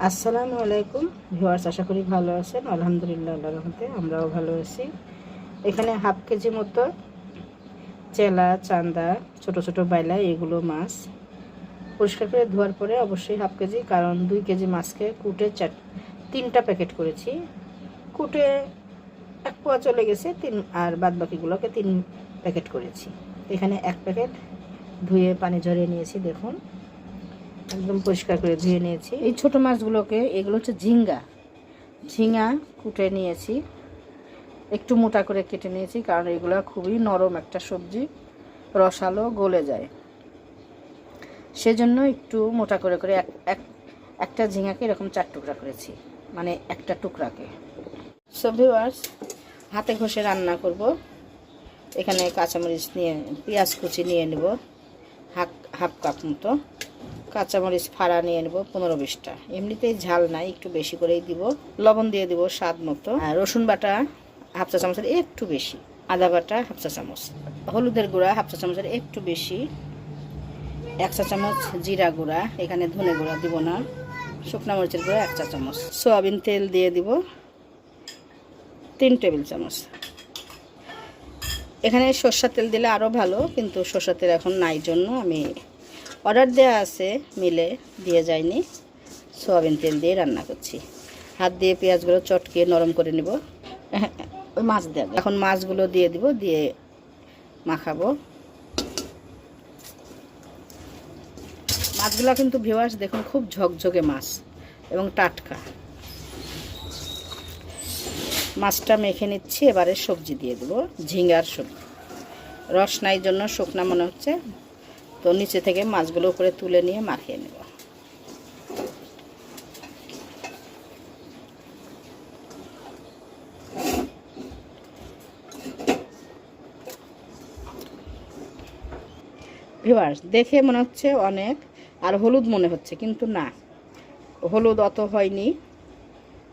আসসালামু আলাইকুম। ভিউয়ার্স, আশা করি ভালো আছেন। আলহামদুলিল্লাহ, আল্লাহর রহমতে আমরাও ভালো আছি। এখানে হাফ কেজি মতো চেলা, চান্দা, ছোট ছোট বাইলা এগুলো মাছ পরিষ্কার করে ধোয়ার পরে অবশ্যই হাফ কেজি, কারণ দুই কেজি মাছকে কুটে চার, তিনটা প্যাকেট করেছি। কুটে এক পোয়া চলে গেছে, তিন, আর বাদ বাকিগুলোকে তিন প্যাকেট করেছি। এখানে এক প্যাকেট ধুয়ে পানি ঝরিয়ে নিয়েছি, দেখুন। একদম পরিষ্কার করে ধুয়ে নিয়েছি। এই ছোট মাছগুলোকে, এগুলো হচ্ছে ঝিঙ্গা। ঝিঙ্গা কুটে নিয়েছি। একটু মোটা করে কেটে নিয়েছি, কারণ এগুলো খুবই নরম একটা সবজি। রসালো গলে যায়। সেজন্য একটু মোটা করে করে এক এক, একটা ঝিঙাকে এরকম চার টুকরা করেছি। মানে একটা টুকরাকে। সো ভিউয়ার্স হাতে ঘষে রান্না করব। এখানে কাঁচামরিচ নিয়ে, পেঁয়াজ কুচি নিয়ে নেব। হাফ হাফ কাপ মতো। কাঁচামরিচ ফাড়া নিয়ে নেব পনেরো বিশটা। এমনিতেই ঝাল নাই, একটু বেশি করেই দিব। লবণ দিয়ে দিব স্বাদ মতো। রসুন বাটা হাফ চা চামচের একটু বেশি। আদা বাটা হাফ চা চামচ। হলুদের গুঁড়া হাফ চা চামচের একটু বেশি। এক চা চামচ জিরা গুঁড়া, এখানে ধনে গুঁড়া দিব না। শুকনা মরিচের গুঁড়া এক চা চামচ। সয়াবিন তেল দিয়ে দিব তিন টেবিল চামচ। এখানে সর্ষার তেল দিলে আরও ভালো, কিন্তু সর্ষার তেল এখন নাই জন্য আমি অর্ডার দেওয়া আছে মিলে দিয়ে যায়নি সোয়াবিন তেল দিয়ে রান্না করছি। হাত দিয়ে পেঁয়াজগুলো চটকিয়ে নরম করে নিব। ওই মাছ দেব এখন মাছগুলো দিয়ে দিব দিয়ে মাখাবো। মাছগুলো কিন্তু ভিওয়ার্স দেখুন খুব ঝকঝকে মাছ এবং টাটকা। মাছটা মেখে নিচ্ছি এবারে সবজি দিয়ে দেবো ঝিঙ্গার সবজি। রস নাই জন্য শুকনা মনে হচ্ছে তো নিচে থেকে মাছগুলো উপরে তুলে নিয়ে মাখিয়ে নেব। ভিভার্স দেখে মনে হচ্ছে অনেক, আর হলুদ মনে হচ্ছে, কিন্তু না। হলুদ অত হয়নি।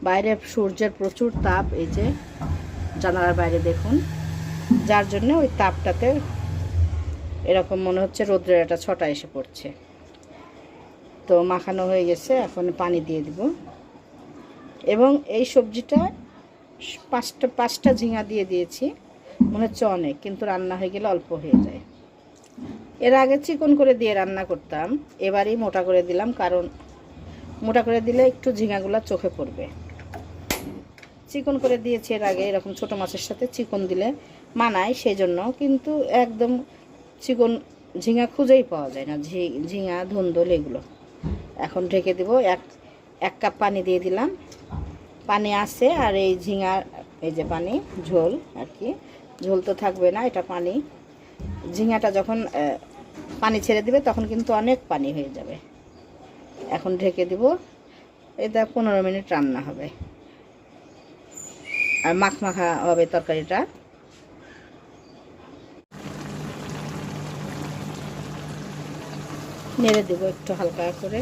বাইরে সূর্যের প্রচুর তাপ, এই যে জানালার বাইরে দেখুন। যার জন্য ওই তাপটাতে এরকম মনে হচ্ছে রোদ্রের একটা ছটা এসে পড়ছে। তো মাখানো হয়ে গেছে, এখন পানি দিয়ে দিব। এবং এই সবজিটা পাঁচটা পাঁচটা ঝিঙা দিয়ে দিয়েছি, মনে হচ্ছে অনেক, কিন্তু রান্না হয়ে গেলে অল্প হয়ে যায়। এর আগে চিকন করে দিয়ে রান্না করতাম, এবারই মোটা করে দিলাম, কারণ মোটা করে দিলে একটু ঝিঙাগুলো চোখে পড়বে। চিকন করে দিয়েছি এর আগে, এরকম ছোট মাছের সাথে চিকন দিলে মানায় সেই জন্য কিন্তু একদম চিকন ঝিঙা খুঁজেই পাওয়া যায় না। ঝিঙা, ধুন্দল এগুলো। এখন ঢেকে দিব, এক এক কাপ পানি দিয়ে দিলাম। পানি আছে আর এই ঝিঙা, এই যে পানি, ঝোল আর কি। ঝোল তো থাকবে না, এটা পানি। ঝিঙাটা যখন পানি ছেড়ে দিবে তখন কিন্তু অনেক পানি হয়ে যাবে। এখন ঢেকে দিব, এটা পনেরো মিনিট রান্না হবে। আর মাখ মাখা হবে তরকারিটা। নেড়ে দেবো একটু হালকা করে।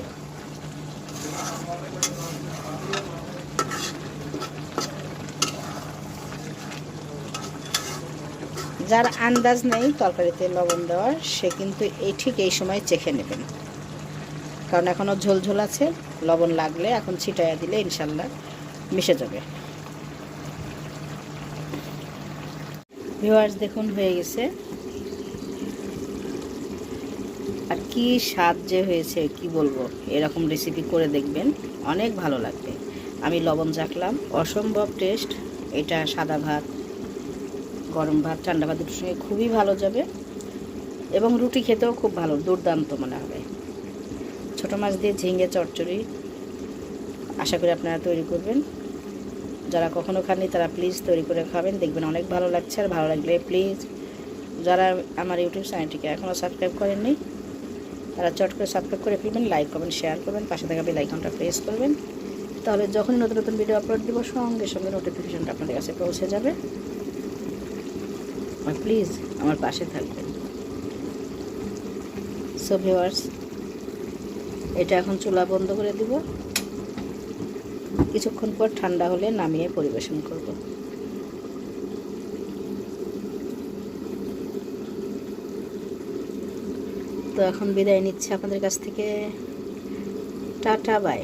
যার আন্দাজ নেই তরকারিতে লবণ দেওয়ার, সে কিন্তু এই ঠিক এই সময় চেখে নেবেন কারণ এখনও ঝোল ঝোল আছে, লবণ লাগলে এখন ছিটাইয়া দিলে ইনশাল্লাহ মিশে যাবে। ভিওয়ার্স দেখুন হয়ে গেছে। আর কি স্বাদ যে হয়েছে, কি বলব? এরকম রেসিপি করে দেখবেন, অনেক ভালো লাগবে। আমি লবণ চাকলাম অসম্ভব টেস্ট এটা সাদা ভাত, গরম ভাত, ঠান্ডা ভাত দুটোর সঙ্গে খুবই ভালো যাবে এবং রুটি খেতেও খুব ভালো, দুর্দান্ত মনে হবে। ছোটো মাছ দিয়ে ঝিঙে চচ্চড়ি, আশা করি আপনারা তৈরি করবেন। যারা কখনো খাননি, তারা প্লিজ তৈরি করে খাবেন, দেখবেন অনেক ভালো লাগছে। আর ভালো লাগলে প্লিজ যারা আমার ইউটিউব চ্যানেলটিকে এখনও সাবস্ক্রাইব করেননি তারা চট করে সাবস্ক্রাইব করে ফেলবেন লাইক করবেন শেয়ার করবেন, পাশে থাকা বেল আইকনটা প্রেস করবেন। তাহলে যখনই নতুন নতুন ভিডিও আপলোড দিব, সঙ্গে সঙ্গে নোটিফিকেশনটা আপনাদের কাছে পৌঁছে যাবে। আর প্লিজ আমার পাশে থাকবেন। সো ভিওয়ার্স এটা এখন চুলা বন্ধ করে দিব। কিছুক্ষণ পর ঠান্ডা হলে নামিয়ে পরিবেশন করব। তো এখন বিদায় নিচ্ছে আপনাদের কাছ থেকে। Tata bye.